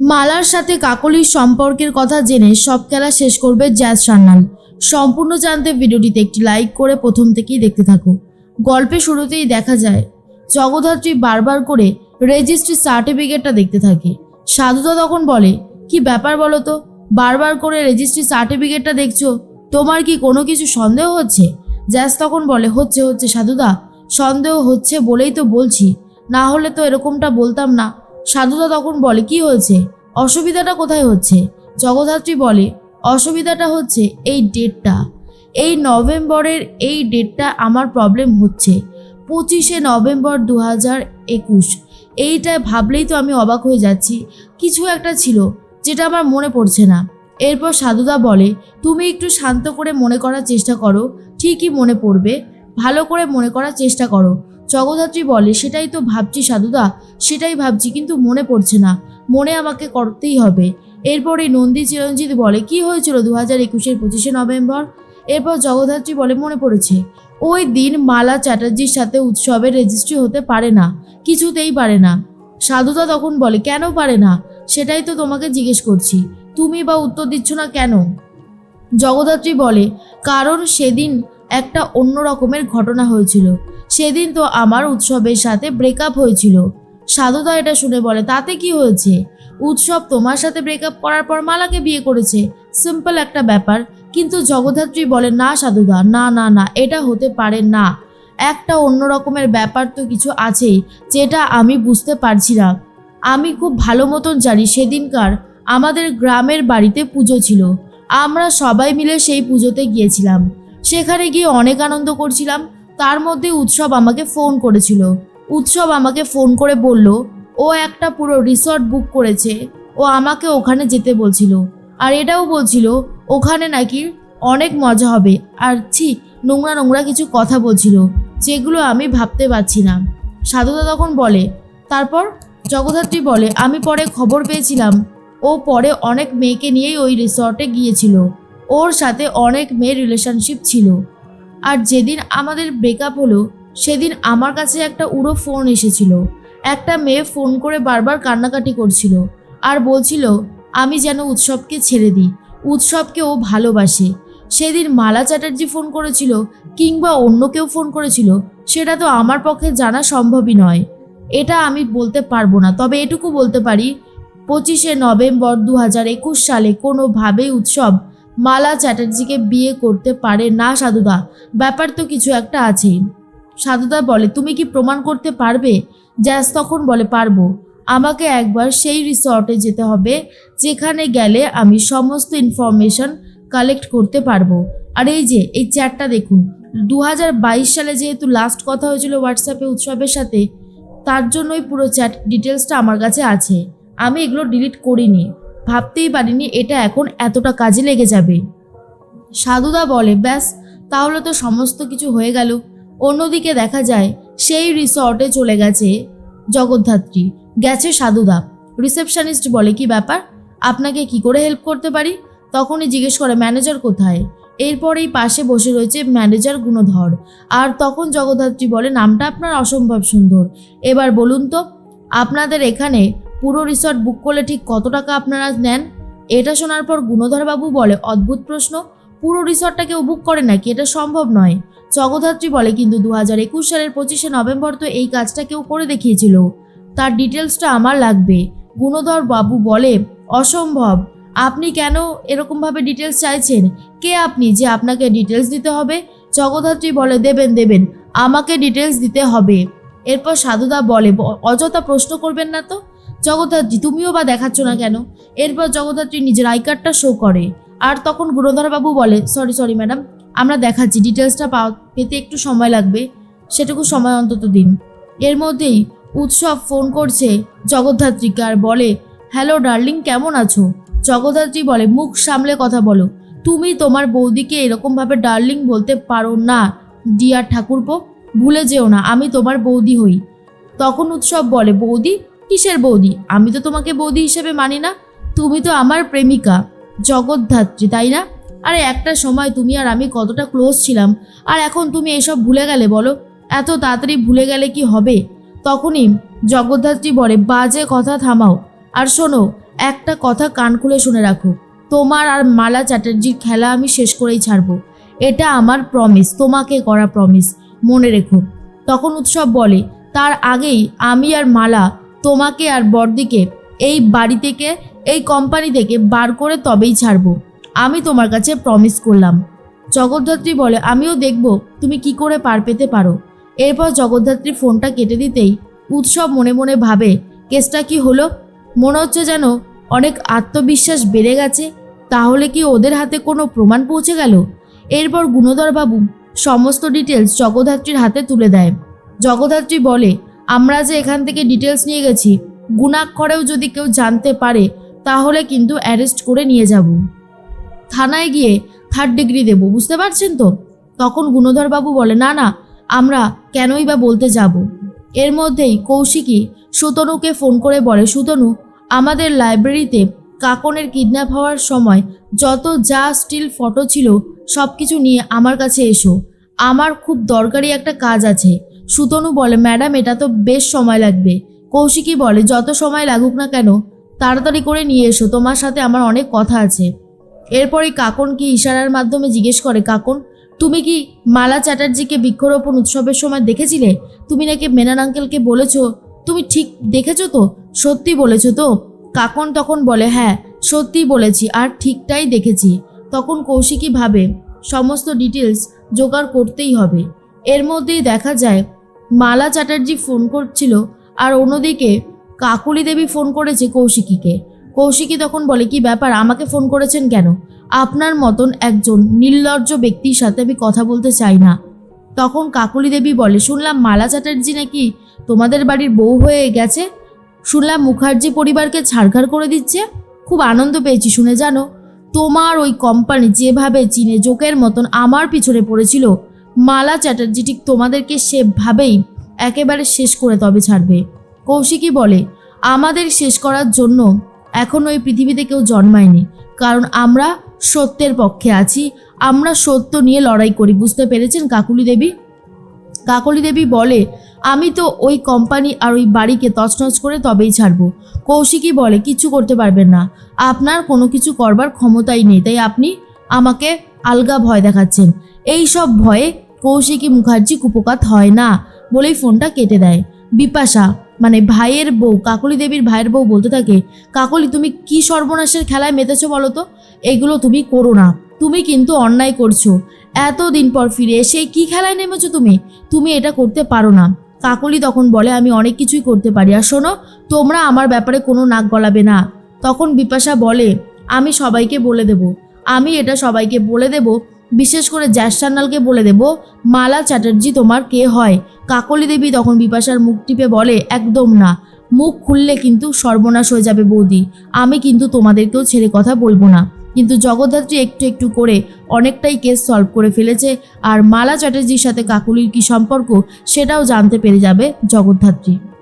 মালার সাথে কাকলির সম্পর্কের কথা জেনে সব খেলা শেষ করবে জ্যাজ সান্নাল সম্পূর্ণ জানতে ভিডিওটিতে একটি লাইক করে প্রথম থেকেই দেখতে থাকো। গল্পের শুরুতেই দেখা যায়, জগদ্ধাত্রী বারবার করে রেজিস্ট্রি সার্টিফিকেটটা দেখতে থাকে। সাধুদা তখন বলে, কি ব্যাপার বলো তো? বারবার করে রেজিস্ট্রি সার্টিফিকেটটা দেখছ? তোমার কি কোনো কিছু সন্দেহ হচ্ছে? জ্যাস তখন বলে, হচ্ছে হচ্ছে সাধুদা, সন্দেহ হচ্ছে বলেই তো বলছি। না হলে তো এরকমটা বলতাম না। সাধুদা তখন বলে, কি হয়েছে? অসুবিধাটা কোথায় হচ্ছে? জগদ্ধাত্রী বলে, অসুবিধাটা হচ্ছে এই ডেটটা। এই নভেম্বরের এই ডেটটা আমার প্রবলেম হচ্ছে। পঁচিশে নভেম্বর দু হাজার একুশ। এইটা ভাবলেই তো আমি অবাক হয়ে যাচ্ছি। কিছু একটা ছিল যেটা আমার মনে পড়ছে না। এরপর সাধুদা বলে, তুমি একটু শান্ত করে মনে করার চেষ্টা করো। ঠিকই মনে পড়বে। ভালো করে মনে করার চেষ্টা করো। জগদ্ধাত্রী বলে, সেটাই তো ভাবছি সাধুদা, সেটাই ভাবছি, কিন্তু মনে পড়ছে না। মনে আমাকে করতেই হবে। এরপরে নন্দী চিরঞ্জিত বলে, কি হয়েছিল দু হাজার একুশের পঁচিশে নভেম্বর? এরপর জগদ্ধাত্রী বলে, মনে পড়েছে। ওই দিন মালা চ্যাটার্জির সাথে উৎসবের রেজিস্ট্রি হতে পারে না, কিছুতেই পারে না। সাধুদা তখন বলে, কেন পারে না? সেটাই তো তোমাকে জিজ্ঞেস করছি। তুমি বা উত্তর দিচ্ছ না কেন? জগদ্ধাত্রী বলে, কারণ সেদিন একটা অন্য রকমের ঘটনা হয়েছিল। সেদিন তো আমার উৎসবের সাথে ব্রেকআপ হয়েছিল। সাধুদা এটা শুনে বলে, তাতে কি হয়েছে? উৎসব তোমার সাথে ব্রেকআপ করার পর মালাকে বিয়ে করেছে। সিম্পল একটা ব্যাপার। কিন্তু জগদ্ধাত্রী বলে না সাধুদা না না না, এটা হতে পারে না। একটা অন্য রকমের ব্যাপার তো কিছু আছেই, যেটা আমি বুঝতে পারছি না। আমি খুব ভালো মতন জানি সেদিনকার আমাদের গ্রামের বাড়িতে পুজো ছিল। আমরা সবাই মিলে সেই পুজোতে গিয়েছিলাম। সেখানে গিয়ে অনেক আনন্দ করছিলাম। তার মধ্যে উৎসব আমাকে ফোন করেছিল। উৎসব আমাকে ফোন করে বলল, ও একটা পুরো রিসর্ট বুক করেছে। ও আমাকে ওখানে যেতে বলছিল। আর এটাও বলছিল, ওখানে নাকি অনেক মজা হবে। আর ছি, নোংরা নোংরা কিছু কথা বলছিল, যেগুলো আমি ভাবতে পারছি না। সাধুদা তখন বলে, তারপর? জগদ্ধাত্রী বলে, আমি পরে খবর পেয়েছিলাম। ও পরে অনেক মেয়েকে নিয়েই ওই রিসর্টে গিয়েছিল। ওর সাথে অনেক মেয়ের রিলেশনশিপ ছিল। আর যেদিন আমাদের ব্রেকআপ হলো, সেদিন আমার কাছে একটা উড়ো ফোন এসেছিল। একটা মেয়ে ফোন করে বারবার কান্নাকাটি করছিল আর বলছিল, আমি যেন উৎসবকে ছেড়ে দিই, উৎসবকে ও ভালোবাসে। সেদিন মালা চ্যাটার্জি ফোন করেছিল কিংবা অন্য কেউ ফোন করেছিল, সেটা তো আমার পক্ষে জানা সম্ভবই নয়। এটা আমি বলতে পারব না, তবে এটুকু বলতে পারি, পঁচিশে নভেম্বর দু হাজার একুশ সালে কোনোভাবেই উৎসব মালা চ্যাটার্জিকে বিয়ে করতে পারে না, সাধুদা। ব্যাপার তো কিছু একটা আছেই সাধুদা বলে, তুমি কি প্রমাণ করতে পারবে? জ্যাস তখন বলে, পারব। আমাকে একবার সেই রিসর্টে যেতে হবে, যেখানে গেলে আমি সমস্ত ইনফরমেশন কালেক্ট করতে পারব। আর এই যে, এই চ্যাটটা দেখুন দু হাজার বাইশ সালে যেহেতু লাস্ট কথা হয়েছিল হোয়াটসঅ্যাপে উৎসবের সাথে, তার জন্যই পুরো চ্যাট ডিটেলসটা আমার কাছে আছে। আমি এগুলো ডিলিট করিনি। ভাবতেই পারিনি এটা এখন এতটা কাজে লেগে যাবে। সাধুদা বলে, ব্যাস, তাহলে তো সমস্ত কিছু হয়ে গেল। অন্যদিকে দেখা যায়, সেই রিসর্টে চলে গেছে জগদ্ধাত্রী, গেছে সাধুদা। রিসেপশনিস্ট বলে, কি ব্যাপার? আপনাকে কি করে হেল্প করতে পারি? তখনই জিজ্ঞেস করে, ম্যানেজার কোথায়? এরপরেই পাশে বসে রয়েছে ম্যানেজার গুণধর। আর তখন জগদ্ধাত্রী বলে, নামটা আপনার অসম্ভব সুন্দর। এবার বলুন তো, আপনাদের এখানে পুরো রিসর্ট বুক করলে ঠিক কত টাকা আপনারা নেন? এটা শোনার পর গুণধরবাবু বলে, অদ্ভুত প্রশ্ন। পুরো রিসর্টটা কেউ বুক করে নাকি? এটা সম্ভব নয়। জগদ্ধাত্রী বলে, কিন্তু দু হাজার একুশ সালের পঁচিশে নভেম্বর তো এই কাজটা কেউ করে দেখিয়েছিল। তার ডিটেলসটা আমার লাগবে। গুণধর বাবু বলে, অসম্ভব। আপনি কেন এরকমভাবে ডিটেলস চাইছেন? কে আপনি যে আপনাকে ডিটেলস দিতে হবে? জগদ্ধাত্রী বলে, দেবেন দেবেন। আমাকে ডিটেলস দিতে হবে। এরপর সাধুদা বলে অযথা প্রশ্ন করবেন না তো? জগদ্ধাত্রী, তুমিও বা দেখাচ্ছ না কেন? এরপর জগদ্ধাত্রী নিজের আই কার্ডটা শো করে। আর তখন গুণধরবাবু বলে সরি সরি ম্যাডাম আমরা দেখাচ্ছি ডিটেলসটা পাওয়া পেতে একটু সময় লাগবে, সেটুকু সময় অন্তত দিন। এর মধ্যেই উৎসব ফোন করছে জগদ্ধাত্রীকে আর বলে হ্যালো ডার্লিং কেমন আছো? জগদ্ধাত্রী বলে, মুখ সামলে কথা বলো। তুমি তোমার বৌদিকে এরকমভাবে ডার্লিং বলতে পারো না ডিয়ার ঠাকুরপো। ভুলে যেও না, আমি তোমার বৌদি হই। তখন উৎসব বলে, বৌদি কিসের বৌদি? আমি তো তোমাকে বৌদি হিসেবে মানি না। তুমি তো আমার প্রেমিকা। জগদ্ধাত্রী, তাই না? আরে একটা সময় তুমি আর আমি কতটা ক্লোজ ছিলাম। আর এখন তুমি এসব ভুলে গেলে বলো, এত তাড়াতাড়ি ভুলে গেলে কি হবে? তখনই জগদ্ধাত্রী বলে, বাজে কথা থামাও। আর শোনো, একটা কথা কান খুলে শুনে রাখো। তোমার আর মালা চ্যাটার্জির খেলা আমি শেষ করেই ছাড়বো। এটা আমার প্রমিস তোমাকে করা প্রমিস মনে রেখো। তখন উৎসব বলে, তার আগেই আমি আর মালা তোমাকে আর বর্দিকে এই বাড়ি থেকে, এই কোম্পানি থেকে বার করে তবেই ছাড়বো। আমি তোমার কাছে প্রমিস করলাম। জগদ্ধাত্রী বলে, আমিও দেখব তুমি কি করে পার পেতে পারো। এরপর জগদ্ধাত্রী ফোনটা কেটে দিতেই উৎসব মনে মনে ভাবে, কেসটা কি হলো? মনে হচ্ছে যেন অনেক আত্মবিশ্বাস বেড়ে গেছে। তাহলে কি ওদের হাতে কোনো প্রমাণ পৌঁছে গেল? এরপর গুণধরবাবু সমস্ত ডিটেলস জগদ্ধাত্রীর হাতে তুলে দেয়। জগদ্ধাত্রী বলে আমরা যে এখান থেকে ডিটেলস নিয়ে গেছি, গুণাক্ষরেও যদি কেউ জানতে পারে, তাহলে কিন্তু অ্যারেস্ট করে নিয়ে যাব। থানায় গিয়ে থার্ড ডিগ্রি দেব, বুঝতে পারছেন তো? তখন গুণধরবাবু বলে, না না, আমরা কেনই বা বলতে যাব? এর মধ্যেই কৌশিকী সুতনুকে ফোন করে বলে, সুতনু, আমাদের লাইব্রেরিতে কাকনের কিডন্যাপ হওয়ার সময় যত যা স্টিল ফটো ছিল সব কিছু নিয়ে আমার কাছে এসো। আমার খুব দরকারি একটা কাজ আছে। সুতনু বলে, ম্যাডাম, এটা তো বেশ সময় লাগবে। কৌশিকী বলে, যত সময় লাগুক না কেন, তাড়াতাড়ি করে নিয়ে এসো, তোমার সাথে আমার অনেক কথা আছে। এরপরে কাকন কি ইশারার মাধ্যমে জিজ্ঞেস করে, কাকন, তুমি কি মালা চ্যাটার্জিকে বৃক্ষরোপণ উৎসবের সময় দেখেছিলে? তুমি নাকি মেনান আঙ্কেলকে বলেছ? তুমি ঠিক দেখেছ তো? সত্যি বলেছ তো? কাকন তখন বলে হ্যাঁ সত্যি বলেছি আর ঠিকটাই দেখেছি। তখন কৌশিকী ভাবে, সমস্ত ডিটেলস জোগাড় করতেই হবে। এর মধ্যেই দেখা যায় মালা চ্যাটার্জি ফোন করছিল আর অন্যদিকে কাকুলি দেবী ফোন করেছে কৌশিকীকে। কৌশিকী তখন বলে, কি ব্যাপার? আমাকে ফোন করেছেন কেন? আপনার মতন একজন নির্লজ্জ ব্যক্তির সাথে আমি কথা বলতে চাই না। তখন কাকুলি দেবী বলে, শুনলাম মালা চ্যাটার্জি নাকি তোমাদের বাড়ির বউ হয়ে গেছে। শুনলাম মুখার্জি পরিবারকে ছাড়খাড় করে দিচ্ছে। খুব আনন্দ পেয়েছি, শুনে জানো? তোমার ওই কোম্পানি যেভাবে চীনে জোকের মতন আমার পিছনে পড়েছিল মালা চ্যাটার্জি ঠিক তোমাদেরকে সেভাবেই একেবারে শেষ করে তবে ছাড়বে। কৌশিকী বলে, আমাদের শেষ করার জন্য এখনও এই পৃথিবীতে কেউ জন্মায়নি, কারণ আমরা সত্যের পক্ষে আছি। আমরা সত্য নিয়ে লড়াই করি, বুঝতে পেরেছেন কাকুলি দেবী? কাকলি দেবী বলে, আমি তো ওই কোম্পানি আর ওই বাড়িকে তছনছ করে তবেই ছাড়বো। কৌশিকী বলে কিচ্ছু করতে পারবেন না। আপনার কোনো কিছু করবার ক্ষমতাই নেই, তাই আপনি আমাকে আলগা ভয় দেখাচ্ছেন। এই সব ভয়ে কৌশিকী মুখার্জি কুপকাত হয় না বলেই ফোনটা কেটে দেয়। বিপাশা মানে ভাইয়ের বউ, কাকলি দেবীর ভাইয়ের বউ বলতে থাকে, কাকলি, তুমি কি সর্বনাশের খেলায় মেতেছো বলো তো? এগুলো তুমি করো না। তুমি কিন্তু অন্যায় করছ। এতদিন পর ফিরে এসে কি খেলায় নেমেছো তুমি? তুমি এটা করতে পারো না। কাকলি তখন বলে, আমি অনেক কিছুই করতে পারি। আর শোনো, তোমরা আমার ব্যাপারে কোনো নাক গলাবে না। তখন বিপাশা বলে, আমি সবাইকে বলে দেব। আমি এটা সবাইকে বলে দেব, বিশেষ করে জ্যাস সান্যালকে বলে দেব, মালা চ্যাটার্জি তোমার কে হয়? কাকলি দেবী তখন বিপাশার মুখ টিপে বলে, একদম না। মুখ খুললে কিন্তু সর্বনাশ হয়ে যাবে বৌদি। আমি কিন্তু তোমাদেরকেও ছেড়ে কথা বলব না। কিন্তু জগদ্ধাত্রী একটু একটু করে অনেকটাই কেস সলভ করে ফেলেছে, আর মালা চ্যাটার্জির সাথে কাকুলির কি সম্পর্ক সেটাও জানতে পেরে যাবে জগদ্ধাত্রী।